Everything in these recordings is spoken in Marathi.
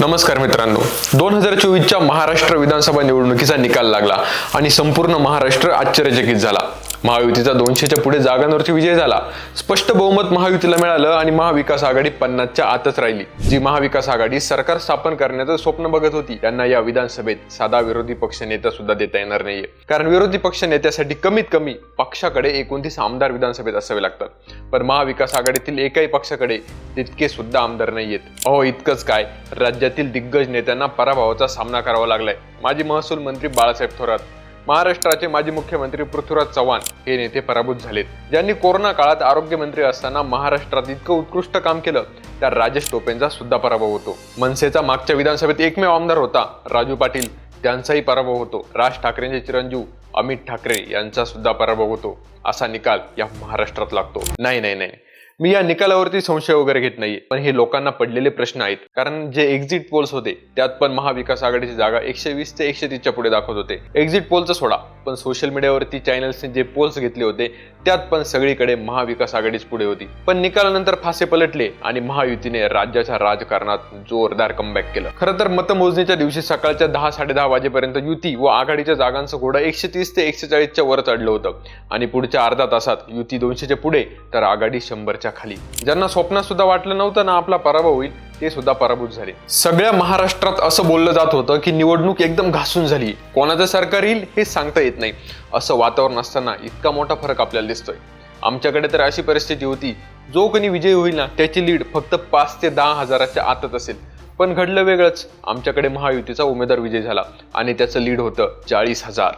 नमस्कार मित्रांनो. दोन हजार चोवीसच्या महाराष्ट्र विधानसभा निवडणुकीचा निकाल लागला आणि संपूर्ण महाराष्ट्र आश्चर्यचकित झाला. महायुतीचा दोनशेच्या पुढे जागांवरती विजय झाला. स्पष्ट बहुमत महायुतीला मिळालं आणि महाविकास आघाडी पन्नासच्या आतच राहिली. जी महाविकास आघाडी सरकार स्थापन करण्याचं स्वप्न बघत होती त्यांना या विधानसभेत साधा विरोधी पक्ष नेता सुद्धा देता येणार नाहीये. कारण विरोधी पक्ष नेत्यासाठी कमीत कमी पक्षाकडे एकोणतीस आमदार विधानसभेत असावे लागतात. पण महाविकास आघाडीतील एकाही पक्षाकडे तितके सुद्धा आमदार नाहीयेत. अहो इतकंच काय? राज्यातील दिग्गज नेत्यांना पराभवाचा सामना करावा लागलाय. माजी महसूल मंत्री बाळासाहेब थोरात महाराष्ट्राचे माजी मुख्यमंत्री पृथ्वीराज चव्हाण हे नेते पराभूत झालेत. ज्यांनी कोरोना काळात आरोग्यमंत्री असताना महाराष्ट्रात इतकं उत्कृष्ट काम केलं त्या राजेश टोपेंचा सुद्धा पराभव होतो. मनसेचा मागच्या विधानसभेत एकमेव आमदार होता राजू पाटील. त्यांचाही पराभव होतो. राज ठाकरेंचे चिरंजीव अमित ठाकरे यांचा सुद्धा पराभव होतो. असा निकाल या महाराष्ट्रात लागतो. नाही नाही नाही. मी या निकालावरती संशय वगैरे घेत नाहीये. पण हे लोकांना पडलेले प्रश्न आहेत. कारण जे एक्झिट पोल्स होते त्यात पण महाविकास आघाडीची जागा एकशे वीस ते एकशे तीसच्या पुढे दाखवत होते. एक्झिट पोलचं सोडा. पण सोशल मीडियावरती चॅनल्सने जे पोल्स घेतले होते त्यात पण सगळीकडे महाविकास आघाडीच पुढे होती. पण निकालानंतर फासे पलटले आणि महायुतीने राज्याच्या राजकारणात जोरदार कमबॅक केलं. खरं तर मतमोजणीच्या दिवशी सकाळच्या दहा साडेदहा वाजेपर्यंत युती व आघाडीच्या जागांचं घोडं एकशे तीस ते एकशे चाळीसच्या वर चढलं होतं. आणि पुढच्या अर्धा तासात युती दोनशेच्या पुढे तर आघाडी शंभरच्या खाली. ज्यांना स्वप्नात सुद्धा वाटलं नव्हतं ना आपला पराभव होईल ते सुद्धा पराभूत झाले. सगळ्या महाराष्ट्रात असं बोललं जात होतं की निवडणूक एकदम घासून झाली. कोणाचं सरकार येईल हे सांगता येत नाही. असं वातावरण असताना इतका मोठा फरक आपल्याला दिसतोय. आमच्याकडे तर अशी परिस्थिती होती जो कोणी विजय होईल ना त्याची लीड फक्त पाच ते दहा हजाराच्या आतच असेल. पण घडलं वेगळंच. आमच्याकडे महायुतीचा उमेदवार विजय झाला आणि त्याचं लीड होतं चाळीस हजार.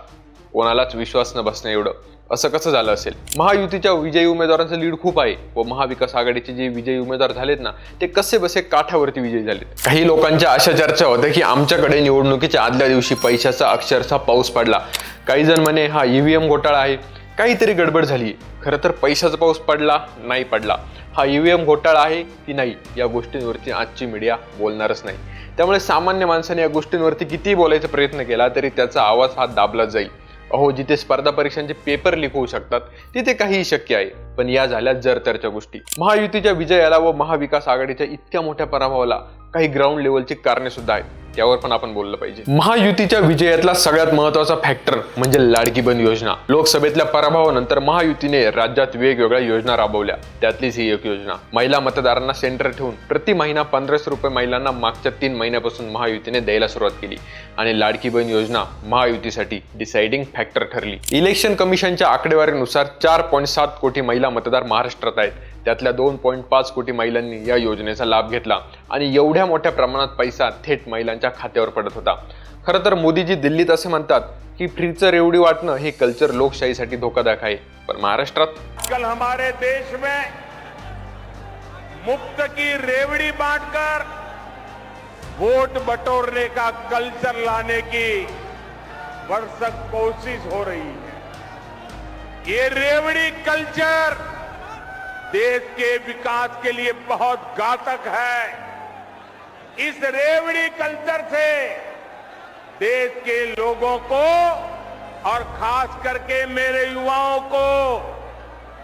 कोणालाच विश्वास न बसण्या एवढं. असं कसं झालं असेल? महायुतीच्या विजयी उमेदवारांचं लीड खूप आहे व महाविकास आघाडीचे जे विजयी उमेदवार झालेत ना ते कसे बसे काठावरती विजयी झालेत? काही लोकांच्या अशा चर्चा होत्या की आमच्याकडे निवडणुकीच्या आदल्या दिवशी पैशाचा अक्षरशः पाऊस पडला. काही जण म्हणे हा ईव्हीएम घोटाळा आहे. काहीतरी गडबड झाली. खरं तर पैशाचा पाऊस पडला नाही पडला. हा ईव्हीएम घोटाळा आहे की नाही या गोष्टींवरती आजची मीडिया बोलणारच नाही. त्यामुळे सामान्य माणसाने या गोष्टींवरती कितीही बोलायचा प्रयत्न केला तरी त्याचा आवाज हा दाबला जाईल. अहो जिथे स्पर्धा परीक्षांचे पेपर लीक होऊ शकतात तिथे काहीही शक्य आहे. पण या झाल्या जरतरच्या गोष्टी. महायुतीच्या विजयाला व महाविकास आघाडीच्या इतक्या मोठ्या पराभवाला काही ग्राउंड लेवलची कारणे सुद्धा आहेत. त्यावर पण आपण बोललं पाहिजे. महायुतीच्या विजयातला सगळ्यात महत्त्वाचा फॅक्टर म्हणजे लाडकी बन योजना. लोकसभेतल्या पराभवानंतर महायुतीने राज्यात वेगवेगळ्या योजना राबवल्या. त्यातलीच ही एक योजना. महिला मतदारांना सेंटर ठेवून प्रति महिना पंधराशे रुपये महिलांना मागच्या तीन महिन्यापासून महायुतीने द्यायला सुरुवात केली. आणि लाडकी बहीण योजना महायुतीसाठी डिसाइडिंग फॅक्टर ठरली. इलेक्शन कमिशनच्या आकडेवारीनुसार चार पॉईंट सात कोटी महिला मतदार महाराष्ट्रात आहेत. त्यातल्या दोन पॉईंट पाच कोटी महिलांनी या योजनेचा लाभ घेतला. आणि एवढ्या मोठ्या प्रमाणात पैसा थेट महिलांच्या खात्यावर पडत होता. खरं तर मोदीजी दिल्लीत असे म्हणतात की फ्रीचं रेवडी वाटणं हे कल्चर लोकशाहीसाठी धोकादायक आहे. पण महाराष्ट्रात? कल हमारे देश में मुफ्त की रेवड़ी बांटकर वोट बटोरने का कल्चर लाने की भरसक कोशिश हो रही है। ये रेवड़ी कल्चर देश के विकास के लिए बहुत घातक है। इस रेवड़ी कल्चर से देश के लोगों को और खास करके मेरे युवाओं को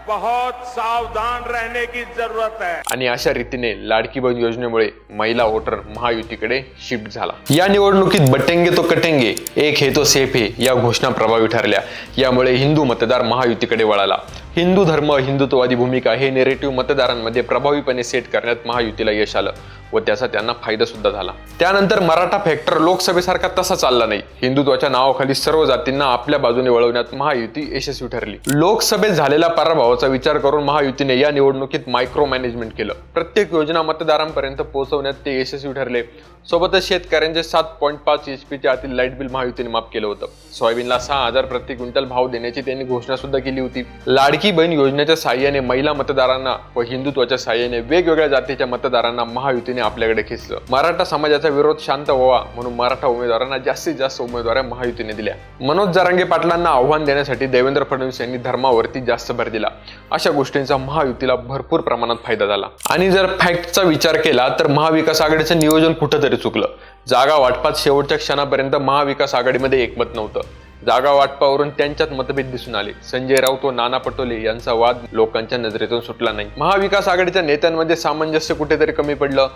बहुत सावधान रहने की जरूरत है। आणि अशा रीतीने लाडकी बहीण योजनेमुळे महिला वोटर महायुतीकडे शिफ्ट झाला. या निवडणुकीत बटेंगे तो कटेंगे एक हे तो सेफ हे या घोषणा प्रभावी ठरल्या. यामुळे हिंदू मतदार महायुतीकडे वळाला. हिंदू धर्म हिंदुत्ववादी भूमिका हे नेरेटिव्ह मतदारांमध्ये प्रभावीपणे सेट करण्यात महायुतीला यश आलं. व त्याचा त्यांना फायदा सुद्धा झाला. त्यानंतर मराठा फॅक्टर लोकसभेसारखा तसा चालला नाही. हिंदुत्वाच्या नावाखाली सर्व जातींना आपल्या बाजूने वळवण्यात महायुती यशस्वी ठरली. लोकसभेत झालेल्या पराभवाचा विचार करून महायुतीने या निवडणुकीत मायक्रो मॅनेजमेंट केलं. प्रत्येक योजना मतदारांपर्यंत पोहोचवण्यात ते यशस्वी ठरले. सोबतच शेतकऱ्यांचे सात पॉईंट पाच एच पीच्या आतील लाइट बिल महायुतीने माफ केलं होतं. सोयाबीनला सहा हजार प्रति क्विंटल भाव देण्याची त्यांनी घोषणा सुद्धा केली होती. लाडकी बहीण योजनेच्या साह्याने महिला मतदारांना व हिंदुत्वाच्या साह्याने वेगवेगळ्या जातीच्या मतदारांना महायुतीने आपल्याकडे खेचलं. मराठा समाजाचा विरोध शांत व्हावा म्हणून मराठा उमेदवारांना जास्तीत जास्त उमेदवाऱ्या महायुतीने दिल्या. मनोज जरांगे पाटलांना आव्हान देण्यासाठी देवेंद्र फडणवीस यांनी धर्मावरती जास्त भर दिला. अशा गोष्टींचा महायुतीला भरपूर प्रमाणात फायदा झाला. आणि जर फॅक्टचा विचार केला तर महाविकास आघाडीचं नियोजन कुठंतरी चुकलं. जागा वाटपात शेवटच्या क्षणापर्यंत महाविकास आघाडीमध्ये एकमत नव्हतं. जागा वाटपावरून त्यांच्यात मतभेद दिसून आले. संजय राऊत व नाना पटोले यांचा वाद लोकांच्या नजरेतून सुटला नाही. महाविकास आघाडीच्या नेत्यांमध्ये सामंजस्य कुठेतरी कमी पडलं?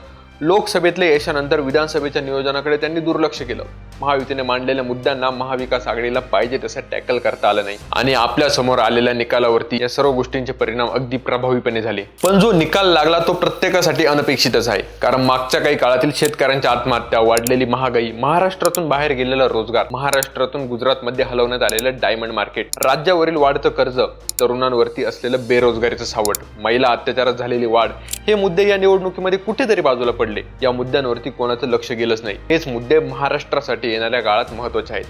लोकसभेतल्या यशानंतर विधानसभेच्या नियोजनाकडे त्यांनी दुर्लक्ष केलं. महायुतीने मांडलेल्या मुद्द्यांना महाविकास आघाडीला पाहिजे तसं टॅकल करता आलं नाही. आणि आपल्यासमोर आलेल्या निकालावरती या सर्व गोष्टींचे परिणाम अगदी प्रभावीपणे झाले. पण जो निकाल लागला तो प्रत्येकासाठी अनपेक्षितच आहे. कारण मागच्या काही काळातील शेतकऱ्यांच्या आत्महत्या वाढलेली महागाई महाराष्ट्रातून बाहेर गेलेला रोजगार महाराष्ट्रातून गुजरातमध्ये हलवण्यात आलेलं डायमंड मार्केट राज्यावरील वाढतं कर्ज तरुणांवरती असलेलं बेरोजगारीचं सावट महिला अत्याचारात झालेली वाढ हे मुद्दे या निवडणुकीमध्ये कुठेतरी बाजूला पडले. या मुद्द्यांवरती कोणाचं लक्ष गेलंच नाही. हेच मुद्दे महाराष्ट्रासाठी येणाऱ्या काळात महत्त्वाचे आहेत.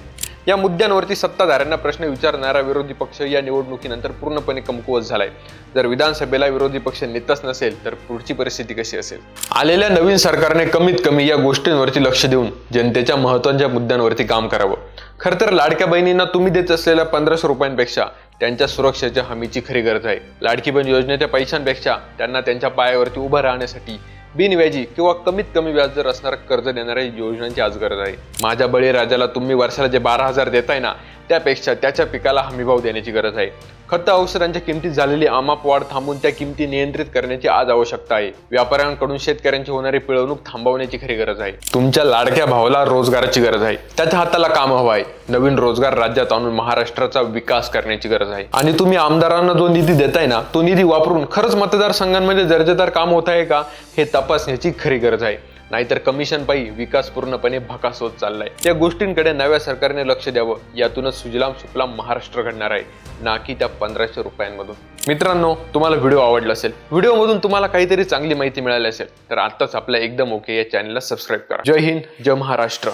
या मुद्द्यांवरती सत्ताधाऱ्यांना प्रश्न विचारणारा विरोधी पक्ष या निवडणुकीनंतर पूर्णपणे कमकुवत झालाय. जर विधानसभेला विरोधी पक्ष नेताच नसेल तर पुढची परिस्थिती कशी असेल? आलेल्या नवीन सरकारने कमीत कमी या गोष्टींवरती लक्ष देऊन जनतेच्या महत्त्वाच्या मुद्द्यांवरती काम करावं. खर तर लाडक्या बहिणींना तुम्ही देत असलेल्या पंधराशे रुपयांपेक्षा त्यांच्या सुरक्षेच्या हमीची खरी गरज आहे. लाडकी बहीण योजनेच्या पैशांपेक्षा त्यांना त्यांच्या पायावरती उभं राहण्यासाठी बिनव्याजी किंवा कमीत कमी व्याजदर असणारं कर्ज देणाऱ्या योजनांची आज गरज आहे. माझ्या बळीराजाला तुम्ही वर्षाला जे बारा हजार देताय ना त्यापेक्षा त्याच्या पिकाला हमीभाव देण्याची गरज आहे. खत औषधांच्या किमतीत झालेली आमाप वाढ थांबून त्या किमती नियंत्रित करण्याची आज आवश्यकता आहे. व्यापाऱ्यांकडून शेतकऱ्यांची होणारी पिळवणूक थांबवण्याची खरी गरज आहे. तुमच्या लाडक्या भावाला रोजगाराची गरज आहे. त्याच्या हाताला काम हवं आहे. नवीन रोजगार राज्यात आणून महाराष्ट्राचा विकास करण्याची गरज आहे. आणि तुम्ही आमदारांना जो निधी देताय ना तो निधी वापरून खरंच मतदारसंघांमध्ये दर्जेदार काम होत आहे का हे तपासण्याची खरी गरज आहे. नाहीतर कमिशन पायी विकास पूर्णपणे भकास होत चाललाय. या गोष्टींकडे नव्या सरकारने लक्ष द्यावं यातूनच सुजलाम सुफलाम महाराष्ट्र घडणार आहे. ना की त्या पंधराशे रुपयांमधून. मित्रांनो तुम्हाला व्हिडिओ आवडला असेल व्हिडिओमधून तुम्हाला काहीतरी चांगली माहिती मिळाली असेल तर आत्ताच आपल्या एकदम ओके या चॅनलला सबस्क्राईब करा. जय हिंद जय महाराष्ट्र.